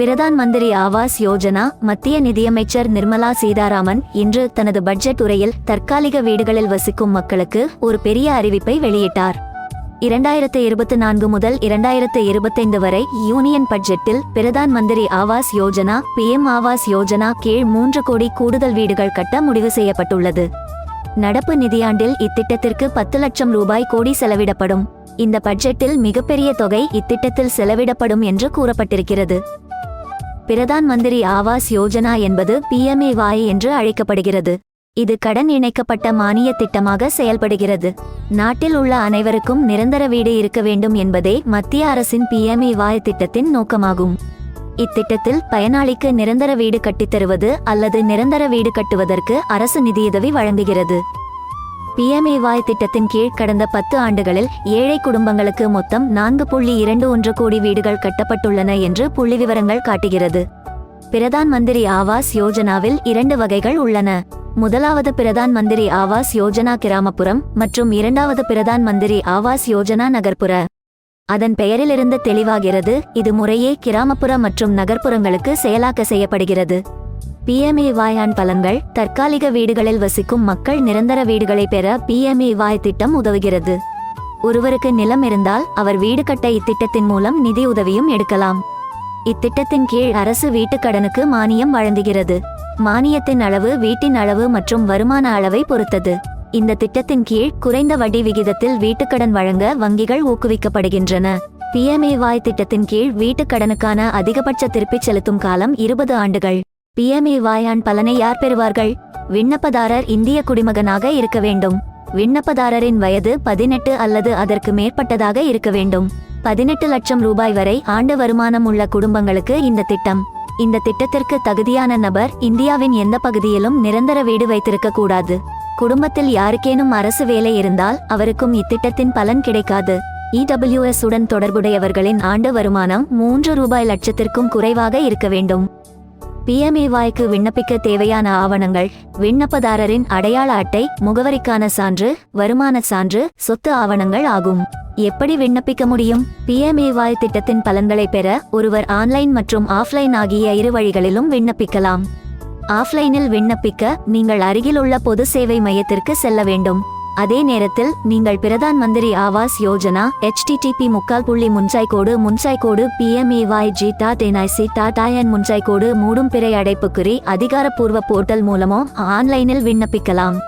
பிரதான் மந்திரி ஆவாஸ் யோஜனா மத்திய நிதியமைச்சர் நிர்மலா சீதாராமன் இன்று தனது பட்ஜெட் உரையில் தற்காலிக வீடுகளில் வசிக்கும் மக்களுக்கு ஒரு பெரிய அறிவிப்பை வெளியிட்டார். இரண்டாயிரத்து இருபத்தி நான்கு முதல் இரண்டாயிரத்து இருபத்தைந்து வரை யூனியன் பட்ஜெட்டில் பிரதான் மந்திரி ஆவாஸ் யோஜனா பிஎம் ஆவாஸ் யோஜனா கீழ் மூன்று கோடி கூடுதல் வீடுகள் கட்ட முடிவு செய்யப்பட்டுள்ளது. நடப்பு நிதியாண்டில் இத்திட்டத்திற்கு பத்து லட்சம் ரூபாய் கோடி செலவிடப்படும். இந்த பட்ஜெட்டில் மிகப்பெரிய தொகை இத்திட்டத்தில் செலவிடப்படும் என்று கூறப்பட்டிருக்கிறது. பிரதான் மந்திரி ஆவாஸ் யோஜனா என்பது பிஎம்ஏவாய் என்று அழைக்கப்படுகிறது. இது கடன் இணைக்கப்பட்ட மானிய திட்டமாக செயல்படுகிறது. நாட்டில் உள்ள அனைவருக்கும் நிரந்தர வீடு இருக்க வேண்டும் என்பதே மத்திய அரசின் பிஎம்ஏவாய் திட்டத்தின் நோக்கமாகும். இத்திட்டத்தில் பயனாளிக்கு நிரந்தர வீடு கட்டித்தருவது அல்லது நிரந்தர வீடு கட்டுவதற்கு அரசு நிதியுதவி வழங்குகிறது. பிஎம்ஏவாய் திட்டத்தின் கீழ் கடந்த பத்து ஆண்டுகளில் ஏழை குடும்பங்களுக்கு மொத்தம் நான்கு புள்ளி இரண்டு ஒன்று கோடி வீடுகள் கட்டப்பட்டுள்ளன என்று புள்ளிவிவரங்கள் காட்டுகிறது. பிரதான் மந்திரி ஆவாஸ் யோஜனாவில் இரண்டு வகைகள் உள்ளன. முதலாவது பிரதான் மந்திரி ஆவாஸ் யோஜனா கிராமப்புறம் மற்றும் இரண்டாவது பிரதான் மந்திரி ஆவாஸ் யோஜனா நகர்ப்புற. அதன் பெயரிலிருந்து தெளிவாகிறது இது முறையே கிராமப்புற மற்றும் நகர்ப்புறங்களுக்கு செயலாக்க செய்யப்படுகிறது. பிஎம்ஏவாயான் பலன்கள் தற்காலிக வீடுகளில் வசிக்கும் மக்கள் நிரந்தர வீடுகளை பெற பிஎம்ஏவாய் திட்டம் உதவுகிறது. ஒருவருக்கு நிலம் இருந்தால் அவர் வீடு கட்ட இத்திட்டத்தின் மூலம் நிதி உதவியும் எடுக்கலாம். இத்திட்டத்தின் கீழ் அரசு வீட்டுக் கடனுக்கு மானியம் வழங்குகிறது. மானியத்தின் அளவு வீட்டின் அளவு மற்றும் வருமான அளவை பொறுத்தது. இந்த திட்டத்தின் கீழ் குறைந்த வட்டி விகிதத்தில் வீட்டுக்கடன் வழங்க வங்கிகள் ஊக்குவிக்கப்படுகின்றன. பிஎம்ஏவாய் திட்டத்தின் கீழ் வீட்டுக் கடனுக்கான அதிகபட்ச திருப்பிச் செலுத்தும் காலம் இருபது ஆண்டுகள். பிஎம்ஏவாயான் பலனை யார் பெறுவார்கள்? விண்ணப்பதாரர் இந்திய குடிமகனாக இருக்க வேண்டும். விண்ணப்பதாரரின் வயது பதினெட்டு அல்லது அதற்கு மேற்பட்டதாக இருக்க வேண்டும். பதினெட்டு லட்சம் ரூபாய் வரை ஆண்டு வருமானம் உள்ள குடும்பங்களுக்கு இந்த திட்டம். இந்த திட்டத்திற்கு தகுதியான நபர் இந்தியாவின் எந்த பகுதியிலும் நிரந்தர வீடு வைத்திருக்க கூடாது. குடும்பத்தில் யாருக்கேனும் அரசு வேலை இருந்தால் அவருக்கும் இத்திட்டத்தின் பலன் கிடைக்காது. இடபிள்யூஎஸ் உடன் தொடர்புடையவர்களின் ஆண்டு வருமானம் மூன்று ரூபாய் லட்சத்திற்கும் குறைவாக இருக்க வேண்டும். பிஎம்ஏவாய்க்கு விண்ணப்பிக்க தேவையான ஆவணங்கள் விண்ணப்பதாரரின் அடையாள அட்டை முகவரிக்கான சான்று வருமான சான்று சொத்து ஆவணங்கள் ஆகும். எப்படி விண்ணப்பிக்க முடியும்? பிஎம்ஏவாய் திட்டத்தின் பலன்களை பெற ஒருவர் ஆன்லைன் மற்றும் ஆஃப்லைன் ஆகிய இரு வழிகளிலும் விண்ணப்பிக்கலாம். ஆஃப்லைனில் விண்ணப்பிக்க நீங்கள் அருகிலுள்ள பொது சேவை மையத்திற்கு செல்ல வேண்டும். அதே நேரத்தில் நீங்கள் பிரதான் மந்திரி ஆவாஸ் யோஜனா ஹெச்டிடிபி முக்கால் புள்ளி முன்சாய் கோடு முன்சாய் கோடு பிஎம்ஏவாய் ஜி டாட் என்ஐசி தா தாயன் முன்சாய் கோடு மூடும் பிறை அடைப்புக்குறி அதிகாரப்பூர்வ போர்ட்டல் மூலமோ ஆன்லைனில் விண்ணப்பிக்கலாம்.